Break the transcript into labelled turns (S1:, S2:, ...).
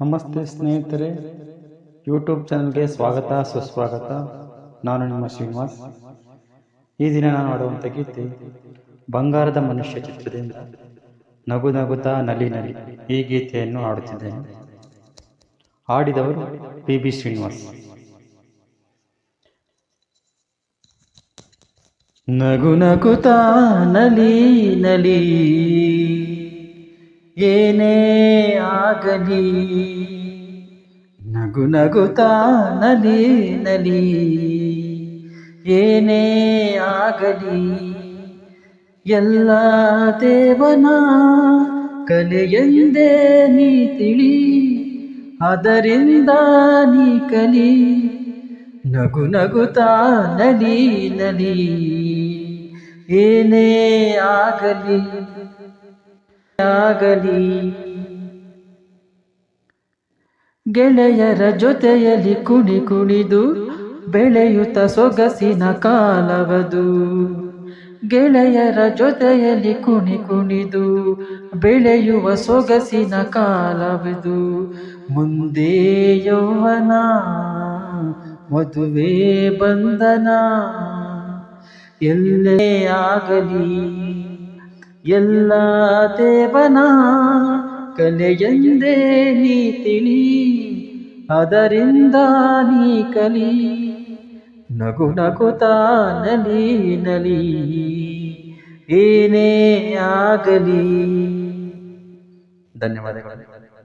S1: ನಮಸ್ತೆ ಸ್ನೇಹಿತರೆ. ಯೂಟ್ಯೂಬ್ ಚಾನಲ್ಗೆ ಸ್ವಾಗತ ಸುಸ್ವಾಗತ. ನಾನು ನಿಮ್ಮ ಶ್ರೀನಿವಾಸ್. ಈ ದಿನ ನಾನು ಆಡುವಂಥ ಗೀತೆ ಬಂಗಾರದ ಮನುಷ್ಯ ಚಿತ್ರದಿಂದ ನಗು ನಗುತ್ತಾ ನಲಿ ನಲಿ ಈ ಗೀತೆಯನ್ನು ಹಾಡುತ್ತಿದ್ದೇನೆ. ಹಾಡಿದವರು ಪಿ ಬಿ ಶ್ರೀನಿವಾಸ್. ನಗು ನಗುತ್ತಾ ನಲಿ ನಲಿ ಏನೇ ಆಗಲಿ, ನಗು ನಗುತ್ತಾ ನಲಿ ನಲಿ. ಏನೇ ಆಗಲಿ, ಎಲ್ಲ ದೇವನ ಕಲೆಯೆಂದೇ ನೀ ತಿಳಿ, ಅದರಿಂದ ನೀ ಕಲಿ, ನಗು ನಗುತ್ತಾ ನಲಿ ನಲಿ. ಏನೇ ಆಗಲಿ ಆಗಲಿ ಗೆಳೆಯರ ಜೊತೆಯಲ್ಲಿ ಕುಣಿ ಕುಣಿದು ಬೆಳೆಯುತ್ತ ಸೊಗಸಿನ ಕಾಲವದು. ಗೆಳೆಯರ ಜೊತೆಯಲ್ಲಿ ಕುಣಿ ಕುಣಿದು ಬೆಳೆಯುವ ಸೊಗಸಿನ ಕಾಲವದು. ಮುಂದೆ ಯೌವನ, ಮದುವೆ ಬಂಧನ, ಎಲ್ಲೇ ಆಗಲಿ. ಎಲ್ಲ ದೇವನ ಕಲೆಯೆಂದೇ ನೀ ತಿಳಿ, ಅದರಿಂದ ನೀ ಕಲಿ, ನಗು ನಗುತ್ತಾ ನಲಿ ನಲಿ, ಏನೇ ಆಗಲಿ. ಧನ್ಯವಾದಗಳು.